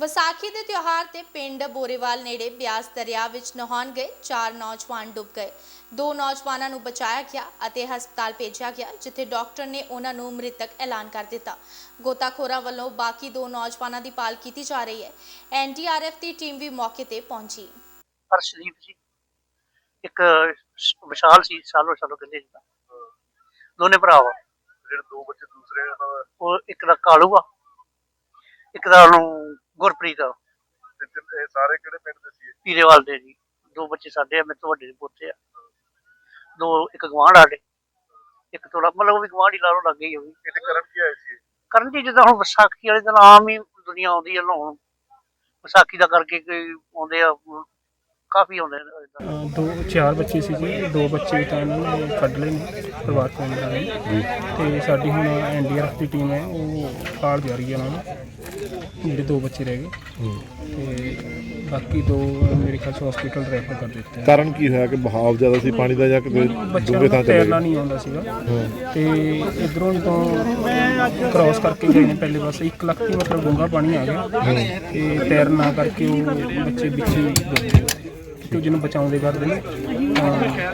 ਵਿਸਾਖੀ ਦੇ ਤਿਉਹਾਰ ਤੇ ਪਿੰਡ ਬੋਰੇਵਾਲ ਨੇੜੇ ਬਿਆਸ ਦਰਿਆ ਵਿੱਚ ਨਹਾਉਣ ਗਏ ਚਾਰ ਨੌਜਵਾਨ ਡੁੱਬ ਗਏ। ਦੋ ਨੌਜਵਾਨਾਂ ਨੂੰ ਬਚਾਇਆ ਗਿਆ ਅਤੇ ਹਸਪਤਾਲ ਭੇਜਿਆ ਗਿਆ ਜਿੱਥੇ ਡਾਕਟਰ ਨੇ ਉਹਨਾਂ ਨੂੰ ਮ੍ਰਿਤਕ ਐਲਾਨ ਕਰ ਦਿੱਤਾ। ਗੋਤਾਖੋਰਾਂ ਵੱਲੋਂ ਬਾਕੀ ਦੋ ਨੌਜਵਾਨਾਂ ਦੀ ਭਾਲ ਕੀਤੀ ਜਾ ਰਹੀ ਹੈ। ਐਨਡੀਆਰਐਫ ਦੀ ਟੀਮ ਵੀ ਮੌਕੇ ਤੇ ਪਹੁੰਚੀ। ਹਰਸ਼ਦੀਪ ਜੀ ਇੱਕ ਸ਼- ਵਿਸ਼ਾਲ ਸੀ ਸਾਲੋ ਸਾਲੋ ਕਹਿੰਦੇ ਸੀ ਦੋਨੇ ਭਰਾ ਵਾ। ਜਿਹੜੇ ਦੋ ਬੱਚੇ ਦੂਸਰੇ ਉਹਨਾਂ ਦਾ ਉਹ ਇੱਕ ਦਾ ਕਾਲੂ ਆ ਇੱਕ ਦਾ ਉਹਨੂੰ ਗੁਰਪ੍ਰੀਤ ਤੇ ਤਿੰਨ- ਇਹ ਸਾਰੇ ਕਿਹੜੇ ਪਿੰਡ ਦੇ ਸੀ ਪੀਰੇਵਾਲ ਦੇ ਜੀ। ਦੋ ਬੱਚੇ ਸਾਡੇ ਆ ਮੇਰੇ ਤੋਂ ਵੱਡੇ ਦੇ ਪੋਤੇ ਆ। ਦੋ ਇੱਕ ਗਵਾਂਢ ਸਾਡੇ। ਇੱਕ ਥੋੜਾ ਮਤਲਬ ਉਹ ਵੀ ਗਵਾਂਢ ਹੀ ਲਾ ਲਓ ਲੱਗੇ ਹੀ ਉਹ ਵੀ। ਇਹ ਤੇ ਕਰਨ ਕੀ ਆਏ ਸੀ? ਕਰਨ ਜੀ ਜਿੱਦਾਂ ਹੁਣ ਵਿਸਾਖੀ ਵਾਲੇ ਦਿਨ ਆਮ ਹੀ ਦੁਨੀਆ ਆਉਂਦੀ ਹੈ ਲਾਉਣ ਵਿਸਾਖੀ ਦਾ ਕਰਕੇ ਕੋਈ ਆਉਂਦੇ ਆ ਕਾਫੀ ਆਉਂਦੇ ਨੇ ਏਦਾਂ। ਅਹ ਦੋ ਚਾਰ ਬੱਚੇ ਸੀ ਜੀ। ਦੋ ਬੱਚੇ ਤਾਂ ਇਹਨਾਂ ਨੇ ਕੱਢ ਲਏ ਨੇ ਪਰਿਵਾਰ ਮੈਂਬਰਾਂ ਨੇ ਤੇ ਸਾਡੀ ਹੁਣ ਐਨਡੀਆਰਐਫ ਦੀ ਟੀਮ ਹੈ ਉਹ ਕਾਲ ਜਾ ਰਹੀ ਹੈ ਉਹਨਾਂ ਨੂੰ। ਜਿਹੜੇ ਦੋ ਬੱਚੇ ਰਹਿ ਗਏ। ਤੇ ਬਾਕੀ ਦੋ ਮੇਰੇ ਖਿਆਲ ਚ ਹਸਪੀਟਲ ਰੈਫਰ ਕਰ ਦਿੱਤੇ। ਕਾਰਨ ਕੀ ਹੋਇਆ? ਕਿ ਬਹਾਵ ਜ਼ਿਆਦਾ ਸੀ ਪਾਣੀ ਦਾ ਜਾਂ ਬੱਚਿਆਂ ਡੂੰਘੇ ਨੂੰ ਥਾਂ ਚਲੇ ਤੈਰਨਾ ਨਹੀਂ ਆਉਂਦਾ ਸੀਗਾ। ਤੇ ਇਧਰੋਂ ਜਦੋਂ ਕ੍ਰਾਸ ਕਰਕੇ ਗਏ ਨੇ ਪਹਿਲੇ ਪਾਸੇ 1 ਲੱਖ ਦੀ ਮਤਲਬ ਡੂੰਘਾ ਪਾਣੀ ਆ ਗਿਆ। ਤੇ ਤੈਰਨਾ ਕਰਕੇ ਉਹ ਬੱਚੇ ਵਿੱਚ ਹੀ ਡੁੱਬ ਗਏ। ਤੇ ਜਿਹਨੂੰ ਬਚਾਉਂਦੇ ਕਰਦੇ ਨੇ ਤਾਂ